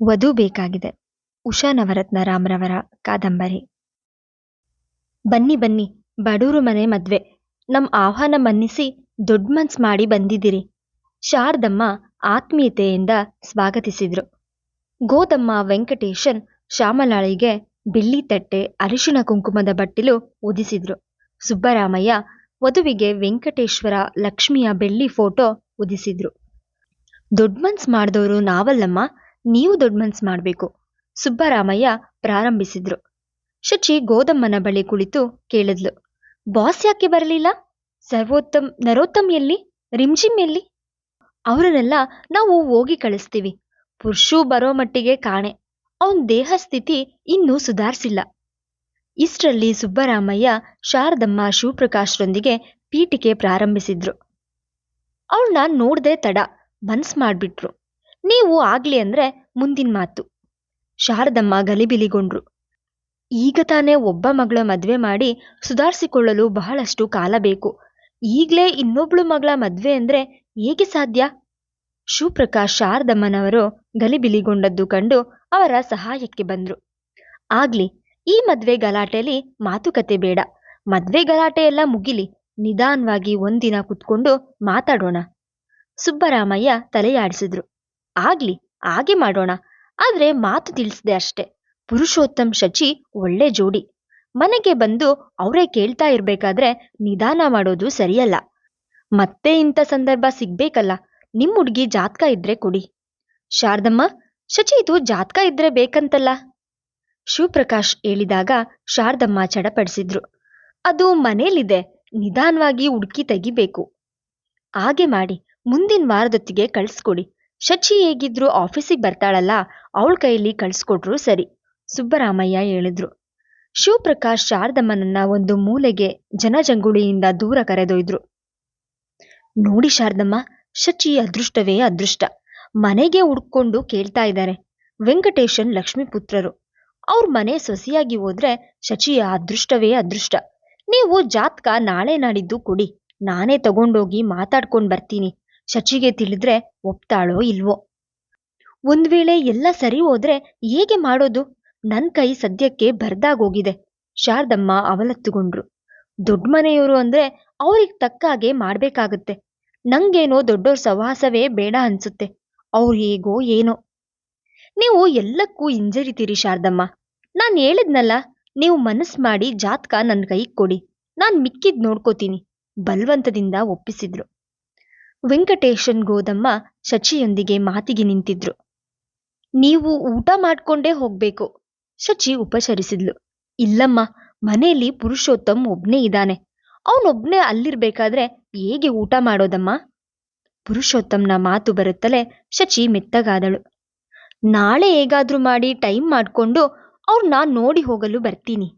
ವಧು ಬೇಕಾಗಿದೆ. ಉಷಾ ನವರತ್ನ ರಾಮ್ರವರ ಕಾದಂಬರಿ. ಬನ್ನಿ ಬನ್ನಿ, ಬಡೂರು ಮನೆ ಮದ್ವೆ. ನಮ್ ಆಹ್ವಾನ ಮನ್ನಿಸಿ ದೊಡ್ಡ ಮನ್ಸ್ ಮಾಡಿ ಬಂದಿದ್ದೀರಿ. ಶಾರದಮ್ಮ ಆತ್ಮೀಯತೆಯಿಂದ ಸ್ವಾಗತಿಸಿದ್ರು. ಗೋದಮ್ಮ ವೆಂಕಟೇಶನ್ ಶ್ಯಾಮಲಾಳಿಗೆ ಬಿಳಿ ತಟ್ಟೆ, ಅರಿಶಿಣ ಕುಂಕುಮದ ಬಟ್ಟಿಲು ಉದಿಸಿದ್ರು ಸುಬ್ಬರಾಮಯ್ಯ ವಧುವಿಗೆ ವೆಂಕಟೇಶ್ವರ ಲಕ್ಷ್ಮಿಯ ಬೆಳ್ಳಿ ಫೋಟೋ ಉದಿಸಿದ್ರು ದೊಡ್ಡ ಮನ್ಸ್ ಮಾಡಿದವರು ನಾವಲ್ಲಮ್ಮ. ನೀವು ದೊಡ್ಡ ಮನ್ಸ್ ಮಾಡಬೇಕು. ಸುಬ್ಬರಾಮಯ್ಯ ಪ್ರಾರಂಭಿಸಿದ್ರು. ಶಚಿ ಗೋದಮ್ಮನ ಬಳಿ ಕುಳಿತು ಕೇಳಿದ್ಲು, ಬಾಸ್ ಯಾಕೆ ಬರಲಿಲ್ಲ? ಸರ್ವೋತ್ತಮ್, ನರೋತ್ತಮ್ ಎಲ್ಲಿ? ರಿಮ್ಜಿಮ್ ಎಲ್ಲಿ? ಅವರನ್ನೆಲ್ಲ ನಾವು ಹೋಗಿ ಕಳಿಸ್ತೀವಿ. ಪುರುಷೂ ಬರೋ ಮಟ್ಟಿಗೆ ಕಾಣೆ. ಅವನ ದೇಹ ಸ್ಥಿತಿ ಇನ್ನೂ ಸುಧಾರಿಸಿಲ್ಲ. ಇಷ್ಟರಲ್ಲಿ ಸುಬ್ಬರಾಮಯ್ಯ ಶಾರದಮ್ಮ ಶಿವಪ್ರಕಾಶ್ರೊಂದಿಗೆ ಪೀಠಿಕೆ ಪ್ರಾರಂಭಿಸಿದ್ರು. ಅವಳನ್ನ ನೋಡ್ದೆ ತಡ, ಮನ್ಸ್ ಮಾಡ್ಬಿಟ್ರು. ನೀವು ಆಗ್ಲಿ ಅಂದ್ರೆ ಮುಂದಿನ ಮಾತು. ಶಾರದಮ್ಮ ಗಲಿಬಿಲಿಗೊಂಡ್ರು. ಈಗ ತಾನೇ ಒಬ್ಬ ಮಗಳ ಮದ್ವೆ ಮಾಡಿ ಸುಧಾರಿಸಿಕೊಳ್ಳಲು ಬಹಳಷ್ಟು ಕಾಲ ಬೇಕು. ಈಗ್ಲೇ ಇನ್ನೊಬ್ಳು ಮಗಳ ಮದ್ವೆ ಅಂದ್ರೆ ಹೇಗೆ ಸಾಧ್ಯ? ಶಿವಪ್ರಕಾಶ್ ಶಾರದಮ್ಮನವರು ಗಲಿಬಿಲಿಗೊಂಡದ್ದು ಕಂಡು ಅವರ ಸಹಾಯಕ್ಕೆ ಬಂದ್ರು. ಆಗ್ಲಿ, ಈ ಮದ್ವೆ ಗಲಾಟೆಯಲ್ಲಿ ಮಾತುಕತೆ ಬೇಡ. ಮದ್ವೆ ಗಲಾಟೆ ಎಲ್ಲ ಮುಗಿಲಿ. ನಿಧಾನವಾಗಿ ಒಂದಿನ ಕುತ್ಕೊಂಡು ಮಾತಾಡೋಣ. ಸುಬ್ಬರಾಮಯ್ಯ ತಲೆಯಾಡಿಸಿದ್ರು. ಆಗ್ಲಿ, ಹಾಗೆ ಮಾಡೋಣ. ಆದ್ರೆ ಮಾತು ತಿಳಿಸ್ದೆ ಅಷ್ಟೆ. ಪುರುಷೋತ್ತಮ್ ಶಚಿ ಒಳ್ಳೆ ಜೋಡಿ. ಮನೆಗೆ ಬಂದು ಅವರೇ ಕೇಳ್ತಾ ಇರ್ಬೇಕಾದ್ರೆ ನಿಧಾನ ಮಾಡೋದು ಸರಿಯಲ್ಲ. ಮತ್ತೆ ಇಂಥ ಸಂದರ್ಭ ಸಿಗ್ಬೇಕಲ್ಲ. ನಿಮ್ ಹುಡ್ಗಿ ಜಾತಕ ಇದ್ರೆ ಕೊಡಿ. ಶಾರದಮ್ಮ, ಶಚಿ ಇದು ಜಾತಕ ಇದ್ರೆ ಬೇಕಂತಲ್ಲ? ಶಿವಪ್ರಕಾಶ್ ಹೇಳಿದಾಗ ಶಾರದಮ್ಮ ಚಡಪಡಿಸಿದ್ರು. ಅದು ಮನೇಲಿದೆ, ನಿಧಾನವಾಗಿ ಹುಡುಕಿ ತೆಗಿಬೇಕು. ಹಾಗೆ ಮಾಡಿ, ಮುಂದಿನ ವಾರದೊತ್ತಿಗೆ ಕಳ್ಸ್ಕೊಡಿ. ಶಚಿ ಹೇಗಿದ್ರು ಆಫೀಸಿಗೆ ಬರ್ತಾಳಲ್ಲ, ಅವಳ ಕೈಯಲ್ಲಿ ಕಳ್ಸ್ಕೊಟ್ರು ಸರಿ, ಸುಬ್ಬರಾಮಯ್ಯ ಹೇಳಿದ್ರು. ಶಿವಪ್ರಕಾಶ್ ಶಾರದಮ್ಮನನ್ನ ಒಂದು ಮೂಲೆಗೆ ಜನಜಂಗುಳಿಯಿಂದ ದೂರ ಕರೆದೊಯ್ದ್ರು. ನೋಡಿ ಶಾರದಮ್ಮ, ಶಚಿ ಅದೃಷ್ಟವೇ ಅದೃಷ್ಟ. ಮನೆಗೆ ಹುಡ್ಕೊಂಡು ಕೇಳ್ತಾ ಇದ್ದಾರೆ ವೆಂಕಟೇಶನ್ ಲಕ್ಷ್ಮೀಪುತ್ರರು. ಅವ್ರ ಮನೆ ಸೊಸಿಯಾಗಿ ಹೋದ್ರೆ ಶಚಿಯ ಅದೃಷ್ಟವೇ ಅದೃಷ್ಟ. ನೀವು ಜಾತ್ಕ ನಾಳೆ ನಾಡಿದ್ದು ಕೊಡಿ, ನಾನೇ ತಗೊಂಡೋಗಿ ಮಾತಾಡ್ಕೊಂಡು ಬರ್ತೀನಿ. ಶಚಿಗೆ ತಿಳಿದ್ರೆ ಒಪ್ತಾಳೋ ಇಲ್ವೋ? ಒಂದ್ ವೇಳೆ ಎಲ್ಲ ಸರಿ ಹೋದ್ರೆ ಹೇಗೆ ಮಾಡೋದು? ನನ್ ಕೈ ಸದ್ಯಕ್ಕೆ ಬರ್ದಾಗೋಗಿದೆ. ಶಾರದಮ್ಮ ಅವಲತ್ತುಗೊಂಡ್ರು. ದೊಡ್ಡ ಮನೆಯವರು ಅಂದ್ರೆ ಅವ್ರಿಗೆ ತಕ್ಕ ಹಾಗೆ ಮಾಡ್ಬೇಕಾಗತ್ತೆ. ನಂಗೇನೋ ದೊಡ್ಡೋರ್ ಸವಾಸವೇ ಬೇಡ ಅನ್ಸುತ್ತೆ. ಅವ್ರು ಹೇಗೋ ಏನೋ. ನೀವು ಎಲ್ಲಕ್ಕೂ ಹಿಂಜರಿತೀರಿ ಶಾರದಮ್ಮ. ನಾನ್ ಹೇಳಿದ್ನಲ್ಲ, ನೀವು ಮನಸ್ ಮಾಡಿ ಜಾತಕ ನನ್ ಕೈಗೆ ಕೊಡಿ. ನಾನ್ ಮಿಕ್ಕಿದ್ ನೋಡ್ಕೋತೀನಿ. ಬಲವಂತದಿಂದ ಒಪ್ಪಿಸಿದ್ರು. ವೆಂಕಟೇಶನ್ ಗೋದಮ್ಮ ಶಚಿಯೊಂದಿಗೆ ಮಾತಿಗೆ ನಿಂತಿದ್ರು. ನೀವು ಊಟ ಮಾಡ್ಕೊಂಡೇ ಹೋಗ್ಬೇಕು, ಶಚಿ ಉಪಚರಿಸಿದ್ಲು. ಇಲ್ಲಮ್ಮ, ಮನೆಯಲ್ಲಿ ಪುರುಷೋತ್ತಮ್ ಒಬ್ನೇ ಇದ್ದಾನೆ. ಅವನೊಬ್ನೇ ಅಲ್ಲಿರ್ಬೇಕಾದ್ರೆ ಹೇಗೆ ಊಟ ಮಾಡೋದಮ್ಮ? ಪುರುಷೋತ್ತಮ್ನ ಮಾತು ಬರುತ್ತಲೇ ಶಚಿ ಮೆತ್ತಗಾದಳು. ನಾಳೆ ಹೇಗಾದ್ರೂ ಮಾಡಿ ಟೈಮ್ ಮಾಡ್ಕೊಂಡು ಅವ್ರನ್ನ ನೋಡಿ ಹೋಗಲು ಬರ್ತೀನಿ.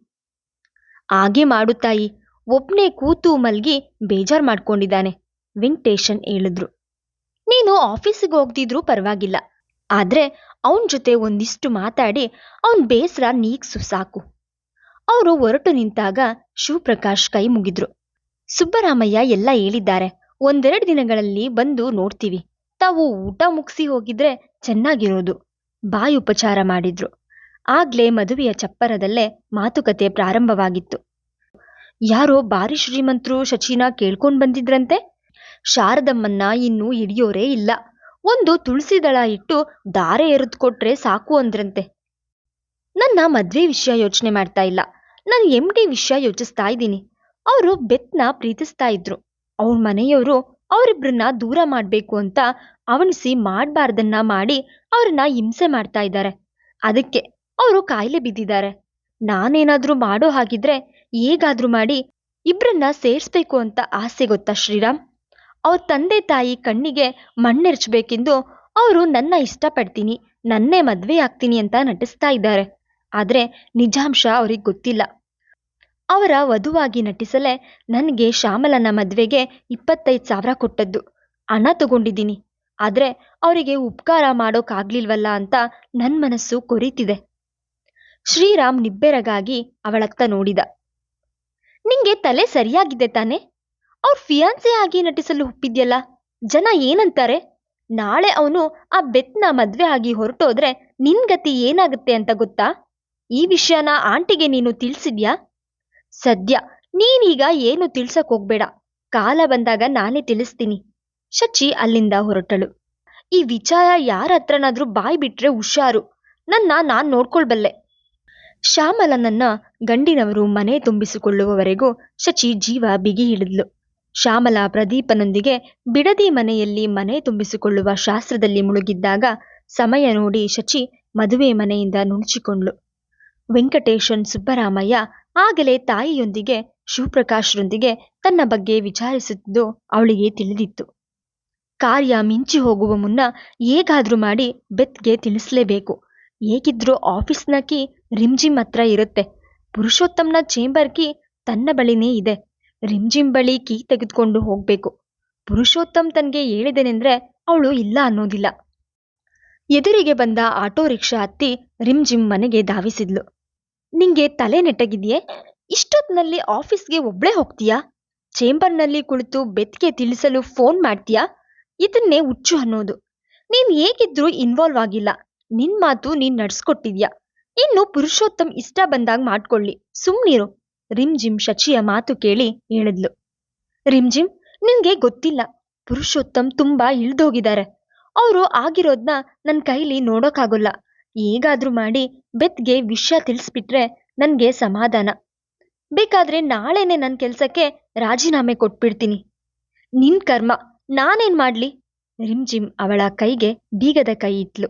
ಹಾಗೆ ಮಾಡು ತಾಯಿ. ಒಬ್ನೇ ಕೂತು ಮಲ್ಗಿ ಬೇಜಾರ್ ಮಾಡ್ಕೊಂಡಿದ್ದಾನೆ. ವೆಂಕಟೇಶನ್ ಹೇಳಿದ್ರು. ನೀನು ಆಫೀಸಿಗೆ ಹೋಗ್ದಿದ್ರೂ ಪರವಾಗಿಲ್ಲ. ಆದ್ರೆ ಅವನ ಜೊತೆ ಒಂದಿಷ್ಟು ಮಾತಾಡಿ ಅವನ ಬೇಸರ ನೀಗ್ಸು ಸಾಕು. ಅವರು ಹೊರಟು ನಿಂತಾಗ ಶಿವಪ್ರಕಾಶ್ ಕೈ ಮುಗಿದ್ರು. ಸುಬ್ಬರಾಮಯ್ಯ ಎಲ್ಲ ಹೇಳಿದ್ದಾರೆ. ಒಂದೆರಡು ದಿನಗಳಲ್ಲಿ ಬಂದು ನೋಡ್ತೀವಿ. ತಾವು ಊಟ ಮುಗಿಸಿ ಹೋಗಿದ್ರೆ ಚೆನ್ನಾಗಿರೋದು, ಬಾಯಿ ಉಪಚಾರ ಮಾಡಿದ್ರು. ಆಗ್ಲೇ ಮದುವೆಯ ಚಪ್ಪರದಲ್ಲೇ ಮಾತುಕತೆ ಪ್ರಾರಂಭವಾಗಿತ್ತು. ಯಾರೋ ಬಾರಿ ಶ್ರೀಮಂತರು ಶಚಿನ ಕೇಳ್ಕೊಂಡ್ ಬಂದಿದ್ರಂತೆ? ಶಾರದಮ್ಮನ್ನ ಇನ್ನೂ ಹಿಡಿಯೋರೇ ಇಲ್ಲ. ಒಂದು ತುಳಸಿ ದಳ ಇಟ್ಟು ದಾರೆ ಎರೆದ್ಕೊಟ್ರೆ ಸಾಕು ಅಂದ್ರಂತೆ. ನನ್ನ ಮದ್ವೆ ವಿಷಯ ಯೋಚನೆ ಮಾಡ್ತಾ ಇಲ್ಲ. ನಾನು ಎಂ ಡಿ ವಿಷಯ ಯೋಚಿಸ್ತಾ ಇದ್ದೀನಿ. ಅವರು ಬೆತ್ನ ಪ್ರೀತಿಸ್ತಾ ಇದ್ರು. ಅವ್ರ ಮನೆಯವರು ಅವರಿಬ್ಬರನ್ನ ದೂರ ಮಾಡ್ಬೇಕು ಅಂತ ಅವನಿಸಿ ಮಾಡಬಾರ್ದನ್ನ ಮಾಡಿ ಅವ್ರನ್ನ ಹಿಂಸೆ ಮಾಡ್ತಾ ಇದ್ದಾರೆ. ಅದಕ್ಕೆ ಅವರು ಕಾಯಿಲೆ ಬಿದ್ದಿದ್ದಾರೆ. ನಾನೇನಾದ್ರೂ ಮಾಡೋ ಹಾಗಿದ್ರೆ ಹೇಗಾದ್ರೂ ಮಾಡಿ ಇಬ್ರನ್ನ ಸೇರ್ಸ್ಬೇಕು ಅಂತ ಆಸೆ ಗೊತ್ತಾ ಶ್ರೀರಾಮ್? ಅವ್ರ ತಂದೆ ತಾಯಿ ಕಣ್ಣಿಗೆ ಮಣ್ಣೆರ್ಚ್ಬೇಕೆಂದು ಅವರು ನನ್ನ ಇಷ್ಟಪಡ್ತೀನಿ, ನನ್ನೇ ಮದ್ವೆ ಆಗ್ತೀನಿ ಅಂತ ನಟಿಸ್ತಾ ಇದ್ದಾರೆ. ಆದರೆ ನಿಜಾಂಶ ಅವ್ರಿಗೆ ಗೊತ್ತಿಲ್ಲ. ಅವರ ವಧುವಾಗಿ ನಟಿಸಲೇ ನನಗೆ ಶ್ಯಾಮಲನ ಮದುವೆಗೆ ಇಪ್ಪತ್ತೈದು ಸಾವಿರ ಕೊಟ್ಟದ್ದು. ಹಣ ತಗೊಂಡಿದ್ದೀನಿ. ಆದರೆ ಅವರಿಗೆ ಉಪಕಾರ ಮಾಡೋಕ್ಕಾಗ್ಲಿಲ್ವಲ್ಲ ಅಂತ ನನ್ನ ಮನಸ್ಸು ಕೊರೀತಿದೆ. ಶ್ರೀರಾಮ್ ನಿಬ್ಬೆರಗಾಗಿ ಅವಳತ್ತ ನೋಡಿದ. ನಿಂಗೆ ತಲೆ ಸರಿಯಾಗಿದೆ ತಾನೆ? ಅವ್ರ ಫಿಯಾನ್ಸೆ ಆಗಿ ನಟಿಸಲು ಒಪ್ಪಿದ್ಯಲ್ಲ? ಜನ ಏನಂತಾರೆ? ನಾಳೆ ಅವನು ಆ ಬೆತ್ನ ಮದ್ವೆ ಆಗಿ ಹೊರಟೋದ್ರೆ ನಿನ್ ಗತಿ ಏನಾಗುತ್ತೆ ಅಂತ ಗೊತ್ತಾ? ಈ ವಿಷಯನ ಆಂಟಿಗೆ ನೀನು ತಿಳಿಸಿದ್ಯಾ? ಸದ್ಯ, ನೀನೀಗ ಏನು ತಿಳ್ಸಕ್ ಹೋಗ್ಬೇಡ. ಕಾಲ ಬಂದಾಗ ನಾನೇ ತಿಳಿಸ್ತೀನಿ. ಶಚಿ ಅಲ್ಲಿಂದ ಹೊರಟಳು. ಈ ವಿಚಾರ ಯಾರ ಹತ್ರನಾದ್ರೂ ಬಾಯ್ ಬಿಟ್ರೆ ಹುಷಾರು. ನನ್ನ ನಾನ್ ನೋಡ್ಕೊಳ್ಬಲ್ಲೆ. ಶ್ಯಾಮಲನನ್ನ ಗಂಡಿನವರು ಮನೆ ತುಂಬಿಸಿಕೊಳ್ಳುವವರೆಗೂ ಶಚಿ ಜೀವ ಬಿಗಿ ಹಿಡಿದ್ಲು. ಶ್ಯಾಮಲ ಪ್ರದೀಪನೊಂದಿಗೆ ಬಿಡದಿ ಮನೆಯಲ್ಲಿ ಮನೆ ತುಂಬಿಸಿಕೊಳ್ಳುವ ಶಾಸ್ತ್ರದಲ್ಲಿ ಮುಳುಗಿದ್ದಾಗ ಸಮಯ ನೋಡಿ ಶಚಿ ಮದುವೆ ಮನೆಯಿಂದ ನುಣುಚಿಕೊಂಡ್ಳು. ವೆಂಕಟೇಶನ್ ಸುಬ್ಬರಾಮಯ್ಯ ಆಗಲೇ ತಾಯಿಯೊಂದಿಗೆ, ಶಿವಪ್ರಕಾಶ್ರೊಂದಿಗೆ ತನ್ನ ಬಗ್ಗೆ ವಿಚಾರಿಸುತ್ತಿದ್ದು ಅವಳಿಗೆ ತಿಳಿದಿತ್ತು. ಕಾರ್ಯ ಮಿಂಚಿ ಹೋಗುವ ಮುನ್ನ ಹೇಗಾದ್ರೂ ಮಾಡಿ ಬೆತ್ಗೆ ತಿಳಿಸಲೇಬೇಕು. ಹೇಗಿದ್ರೂ ಆಫೀಸ್ನ ಕೀ ರಿಮ್ಜಿಮ್ ಹತ್ರ ಇರುತ್ತೆ. ಪುರುಷೋತ್ತಮ್ನ ಚೇಂಬರ್ ಕೀ ತನ್ನ ಬಳಿನೇ ಇದೆ. ರಿಮ್ಜಿಮ್ ಬಳಿ ಕೀ ತೆಗೆದುಕೊಂಡು ಹೋಗ್ಬೇಕು. ಪುರುಷೋತ್ತಮ್ ತನ್ಗೆ ಹೇಳಿದೆನೆಂದ್ರೆ ಅವಳು ಇಲ್ಲ ಅನ್ನೋದಿಲ್ಲ. ಎದುರಿಗೆ ಬಂದ ಆಟೋ ರಿಕ್ಷಾ ಹತ್ತಿ ರಿಮ್ಜಿಮ್ ಮನೆಗೆ ಧಾವಿಸಿದ್ಲು. ನಿಂಗೆ ತಲೆ ನೆಟ್ಟಗಿದ್ಯೆ? ಇಷ್ಟೊತ್ನಲ್ಲಿ ಆಫೀಸ್ಗೆ ಒಬ್ಳೆ ಹೋಗ್ತೀಯಾ? ಚೇಂಬರ್ನಲ್ಲಿ ಕುಳಿತು ಬೆತ್ತಿಗೆ ತಿಳಿಸಲು ಫೋನ್ ಮಾಡ್ತೀಯಾ? ಇದನ್ನೇ ಹುಚ್ಚು ಅನ್ನೋದು. ನೀನ್ ಹೇಗಿದ್ರೂ ಇನ್ವಾಲ್ವ್ ಆಗಿಲ್ಲ. ನಿನ್ ಮಾತು ನೀನ್ ನಡ್ಸ್ಕೊಟ್ಟಿದ್ಯಾ? ಇನ್ನು ಪುರುಷೋತ್ತಮ್ ಇಷ್ಟ ಬಂದಾಗ ಮಾಡ್ಕೊಳ್ಳಿ. ಸುಮ್ನಿರು. ರಿಮ್ಜಿಮ್ ಶಚಿಯ ಮಾತು ಕೇಳಿ ಹೇಳಿದ್ಲು. ರಿಮ್ಜಿಮ್, ನಿನ್ಗೆ ಗೊತ್ತಿಲ್ಲ. ಪುರುಷೋತ್ತಮ್ ತುಂಬಾ ಇಳ್ದೋಗಿದ್ದಾರೆ. ಅವರು ಆಗಿರೋದ್ನ ನನ್ ಕೈಲಿ ನೋಡೋಕ್ಕಾಗೋಲ್ಲ ಹೇಗಾದ್ರೂ ಮಾಡಿ ಬೆತ್ಗೆ ವಿಷಯ ತಿಳಿಸ್ಬಿಟ್ರೆ ನನ್ಗೆ ಸಮಾಧಾನ. ಬೇಕಾದ್ರೆ ನಾಳೆನೆ ನನ್ನ ಕೆಲ್ಸಕ್ಕೆ ರಾಜೀನಾಮೆ ಕೊಟ್ಬಿಡ್ತೀನಿ. ನಿನ್ ಕರ್ಮ, ನಾನೇನ್ ಮಾಡ್ಲಿ? ರಿಮ್ಜಿಮ್ ಅವಳ ಕೈಗೆ ಬೀಗದ ಕೈ ಇಟ್ಲು.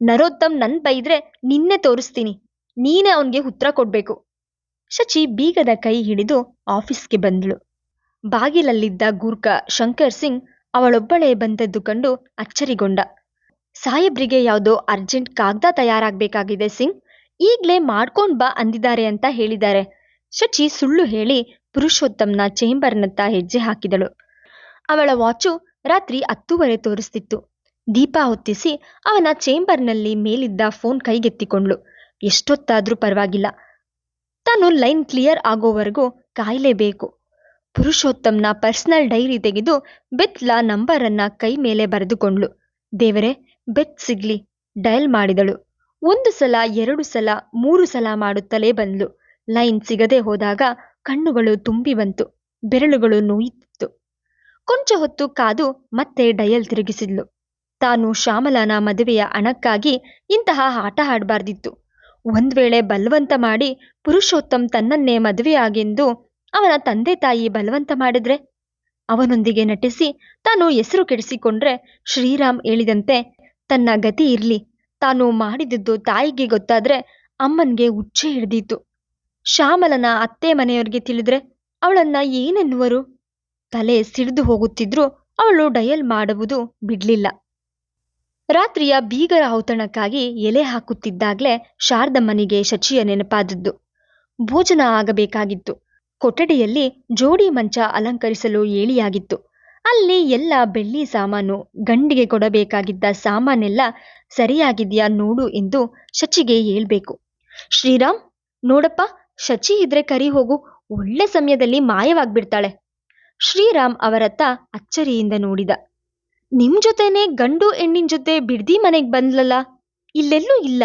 ನರೋತ್ತಮ್ ನನ್ ಬೈದ್ರೆ ನಿನ್ನೆ ತೋರಿಸ್ತೀನಿ. ನೀನೇ ಅವನ್ಗೆ ಉತ್ತರ ಕೊಡ್ಬೇಕು. ಶಚಿ ಬೀಗದ ಕೈ ಹಿಡಿದು ಆಫೀಸ್ಗೆ ಬಂದಳು. ಬಾಗಿಲಲ್ಲಿದ್ದ ಗೂರ್ಖ ಶಂಕರ್ ಸಿಂಗ್ ಅವಳೊಬ್ಬಳೇ ಬಂದದ್ದು ಕಂಡು ಅಚ್ಚರಿಗೊಂಡ. ಸಾಹೇಬ್ರಿಗೆ ಯಾವುದೋ ಅರ್ಜೆಂಟ್ ಕಾಗ್ದ ತಯಾರಾಗಬೇಕಾಗಿದೆ ಸಿಂಗ್. ಈಗ್ಲೇ ಮಾಡ್ಕೊಂಡ್ ಬಾ ಅಂದಿದ್ದಾರೆ ಅಂತ ಹೇಳಿದ್ದಾರೆ. ಶಚಿ ಸುಳ್ಳು ಹೇಳಿ ಪುರುಷೋತ್ತಮ್ನ ಚೇಂಬರ್ನತ್ತ ಹೆಜ್ಜೆ ಹಾಕಿದಳು. ಅವಳ ವಾಚು ರಾತ್ರಿ ಹತ್ತೂವರೆ ತೋರಿಸ್ತಿತ್ತು. ದೀಪ ಹೊತ್ತಿಸಿ ಅವನ ಚೇಂಬರ್ನಲ್ಲಿ ಮೇಲಿದ್ದ ಫೋನ್ ಕೈಗೆತ್ತಿಕೊಂಡ್ಳು. ಎಷ್ಟೊತ್ತಾದ್ರೂ ಪರವಾಗಿಲ್ಲ. ತಾನು ಲೈನ್ ಕ್ಲಿಯರ್ ಆಗೋವರೆಗೂ ಕಾಯಲೇಬೇಕು. ಪುರುಷೋತ್ತಮ್ನ ಪರ್ಸನಲ್ ಡೈರಿ ತೆಗೆದು ಬೆತ್ಲ ನಂಬರನ್ನ ಕೈ ಮೇಲೆ ಬರೆದುಕೊಂಡ್ಳು. ದೇವರೇ, ಬೆತ್ ಸಿಗ್ಲಿ, ಡಯಲ್ ಮಾಡಿದಳು. ಒಂದು ಸಲ, ಎರಡು ಸಲ, ಮೂರು ಸಲ ಮಾಡುತ್ತಲೇ ಬಂದ್ಲು. ಲೈನ್ ಸಿಗದೆ ಹೋದಾಗ ಕಣ್ಣುಗಳು ತುಂಬಿ ಬಂತು, ಬೆರಳುಗಳು ನೋಯುತ್ತಿತ್ತು ಕೊಂಚ ಹೊತ್ತು ಕಾದು ಮತ್ತೆ ಡಯಲ್ ತಿರುಗಿಸಿದ್ಲು. ತಾನು ಶ್ಯಾಮಲಾನ ಮದುವೆಯ ಹಣಕ್ಕಾಗಿ ಇಂತಹ ಆಟ ಆಡಬಾರ್ದಿತ್ತು. ಒಂದ್ ವೇಳೆ ಬಲವಂತ ಮಾಡಿ ಪುರುಷೋತ್ತಮ್ ತನ್ನನ್ನೇ ಮದುವೆಯಾಗೆಂದು ಅವನ ತಂದೆ ತಾಯಿ ಬಲವಂತ ಮಾಡಿದ್ರೆ? ಅವನೊಂದಿಗೆ ನಟಿಸಿ ತಾನು ಹೆಸರು ಕೆಡಿಸಿಕೊಂಡ್ರೆ ಶ್ರೀರಾಮ್ ಹೇಳಿದಂತೆ ತನ್ನ ಗತಿ ಇರ್ಲಿ. ತಾನು ಮಾಡಿದ್ದು ತಾಯಿಗೆ ಗೊತ್ತಾದ್ರೆ ಅಮ್ಮನ್ಗೆ ಹುಚ್ಚೆ ಹಿಡ್ದೀತು. ಶ್ಯಾಮಲನ ಅತ್ತೆ ಮನೆಯವ್ರಿಗೆ ತಿಳಿದ್ರೆ ಅವಳನ್ನ ಏನೆನ್ನುವರು? ತಲೆ ಸಿಡಿದು ಹೋಗುತ್ತಿದ್ರೂ ಅವಳು ಡಯಲ್ ಮಾಡುವುದು ಬಿಡ್ಲಿಲ್ಲ. ರಾತ್ರಿಯ ಬೀಗರ ಔತಣಕ್ಕಾಗಿ ಎಲೆ ಹಾಕುತ್ತಿದ್ದಾಗ್ಲೇ ಶಾರದಮ್ಮನಿಗೆ ಶಚಿಯ ನೆನಪಾದದ್ದು. ಭೋಜನ ಆಗಬೇಕಾಗಿತ್ತು. ಕೊಠಡಿಯಲ್ಲಿ ಜೋಡಿ ಮಂಚ ಅಲಂಕರಿಸಲು ಏಳಿಯಾಗಿತ್ತು. ಅಲ್ಲಿ ಎಲ್ಲ ಬೆಳ್ಳಿ ಸಾಮಾನು, ಗಂಡಿಗೆ ಕೊಡಬೇಕಾಗಿದ್ದ ಸಾಮಾನೆಲ್ಲ ಸರಿಯಾಗಿದ್ಯಾ ನೋಡು ಎಂದು ಶಚಿಗೆ ಹೇಳ್ಬೇಕು. ಶ್ರೀರಾಮ್, ನೋಡಪ್ಪ, ಶಚಿ ಇದ್ರೆ ಕರಿ ಹೋಗು, ಒಳ್ಳೆ ಸಮಯದಲ್ಲಿ ಮಾಯವಾಗ್ಬಿಡ್ತಾಳೆ. ಶ್ರೀರಾಮ್ ಅವರತ್ತ ಅಚ್ಚರಿಯಿಂದ ನೋಡಿದ. ನಿಮ್ ಜೊತೆನೆ ಗಂಡು ಹೆಣ್ಣಿನ ಜೊತೆ ಬಿಡ್ದಿ ಮನೆಗ್ ಬಂದ್ಲಲ್ಲ ಇಲ್ಲೆಲ್ಲೂ ಇಲ್ಲ.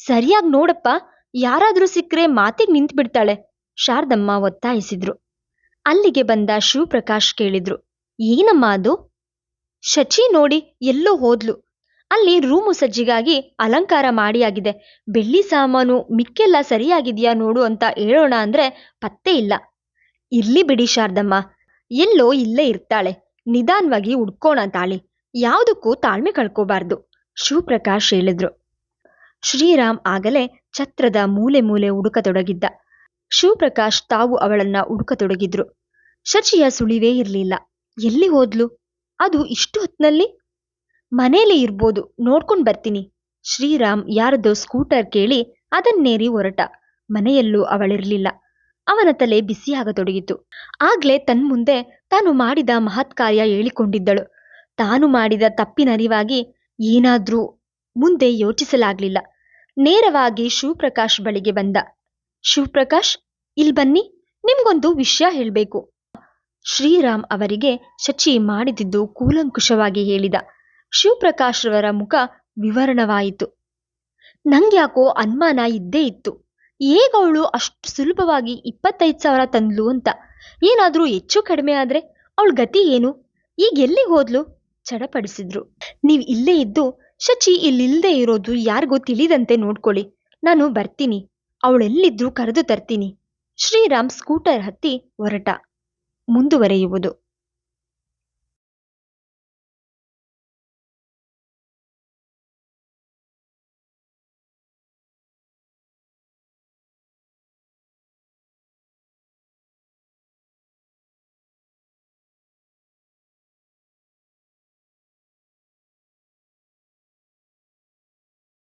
ಸರಿಯಾಗಿ ನೋಡಪ್ಪ, ಯಾರಾದ್ರೂ ಸಿಕ್ಕ್ರೆ ಮಾತಿಗೆ ನಿಂತ್ ಬಿಡ್ತಾಳೆ ಶಾರದಮ್ಮ ಒತ್ತಾಯಿಸಿದ್ರು. ಅಲ್ಲಿಗೆ ಬಂದ ಶಿವಪ್ರಕಾಶ್ ಕೇಳಿದ್ರು, ಏನಮ್ಮ ಅದು? ಶಚಿ ನೋಡಿ, ಎಲ್ಲೋ ಹೋದ್ಲು. ಅಲ್ಲಿ ರೂಮು ಸಜ್ಜಿಗಾಗಿ ಅಲಂಕಾರ ಮಾಡಿಯಾಗಿದೆ. ಬೆಳ್ಳಿ ಸಾಮಾನು ಮಿಕ್ಕೆಲ್ಲ ಸರಿಯಾಗಿದ್ಯಾ ನೋಡು ಅಂತ ಹೇಳೋಣ ಅಂದ್ರೆ ಪತ್ತೆ ಇಲ್ಲ. ಇರ್ಲಿ ಬಿಡಿ ಶಾರದಮ್ಮ. ಎಲ್ಲೋ ಇಲ್ಲೇ ಇರ್ತಾಳೆ. ನಿಧಾನವಾಗಿ ಉಡ್ಕೋಣ ತಾಳಿ. ಯಾವುದಕ್ಕೂ ತಾಳ್ಮೆ ಕಳ್ಕೋಬಾರ್ದು, ಶಿವಪ್ರಕಾಶ್ ಹೇಳಿದ್ರು. ಶ್ರೀರಾಮ್ ಆಗಲೇ ಛತ್ರದ ಮೂಲೆ ಮೂಲೆ ಹುಡುಕತೊಡಗಿದ್ದ. ಶಿವಪ್ರಕಾಶ್ ತಾವು ಅವಳನ್ನ ಹುಡುಕತೊಡಗಿದ್ರು. ಶಚಿಯ ಸುಳಿವೇ ಇರಲಿಲ್ಲ. ಎಲ್ಲಿ ಹೋದ್ಲು? ಅದು ಇಷ್ಟು ಹೊತ್ತಿನಲ್ಲಿ ಮನೇಲಿ ಇರ್ಬೋದು, ನೋಡ್ಕೊಂಡು ಬರ್ತೀನಿ. ಶ್ರೀರಾಮ್ ಯಾರದೋ ಸ್ಕೂಟರ್ ಕೇಳಿ ಅದನ್ನೇರಿ ಹೊರಟ. ಮನೆಯಲ್ಲೂ ಅವಳಿರ್ಲಿಲ್ಲ. ಅವನ ತಲೆ ಬಿಸಿಯಾಗತೊಡಗಿತು. ಆಗ್ಲೇ ತನ್ಮುಂದೆ ತಾನು ಮಾಡಿದ ಮಹತ್ ಕಾರ್ಯ ಹೇಳಿಕೊಂಡಿದ್ದಳು. ತಾನು ಮಾಡಿದ ತಪ್ಪಿನರಿವಾಗಿ ಏನಾದ್ರೂ ಮುಂದೆ ಯೋಚಿಸಲಾಗ್ಲಿಲ್ಲ. ನೇರವಾಗಿ ಶಿವಪ್ರಕಾಶ್ ಬಳಿಗೆ ಬಂದ. ಶಿವಪ್ರಕಾಶ್, ಇಲ್ ಬನ್ನಿ, ನಿಮ್ಗೊಂದು ವಿಷಯ ಹೇಳ್ಬೇಕು. ಶ್ರೀರಾಮ್ ಅವರಿಗೆ ಶಚಿ ಮಾಡಿದಿದ್ದು ಕೂಲಂಕುಷವಾಗಿ ಹೇಳಿದ. ಶಿವಪ್ರಕಾಶ್ ರವರ ಮುಖ ವಿವರಣವಾಯಿತು. ನಂಗ್ಯಾಕೋ ಅನುಮಾನ ಇದ್ದೇ ಇತ್ತು. ಹೇಗವಳು ಅಷ್ಟು ಸುಲಭವಾಗಿ ಇಪ್ಪತ್ತೈದು ಸಾವಿರ ತಂದ್ಲು ಅಂತ? ಏನಾದರೂ ಹೆಚ್ಚು ಕಡಿಮೆ ಆದ್ರೆ ಅವಳ ಗತಿ ಏನು? ಈಗ ಎಲ್ಲಿಗೆ ಹೋದ್ಲು? ಚಡಪಡಿಸಿದ್ರು. ನೀವು ಇಲ್ಲೇ ಇದ್ದು ಶಚಿ ಇಲ್ಲಿಲ್ಲದೆ ಇರೋದು ಯಾರಿಗೂ ತಿಳಿದಂತೆ ನೋಡ್ಕೊಳ್ಳಿ. ನಾನು ಬರ್ತೀನಿ. ಅವಳೆಲ್ಲಿದ್ರೂ ಕರೆದು ತರ್ತೀನಿ. ಶ್ರೀರಾಮ್ ಸ್ಕೂಟರ್ ಹತ್ತಿ ಹೊರಟ. ಮುಂದುವರೆಯುವುದು.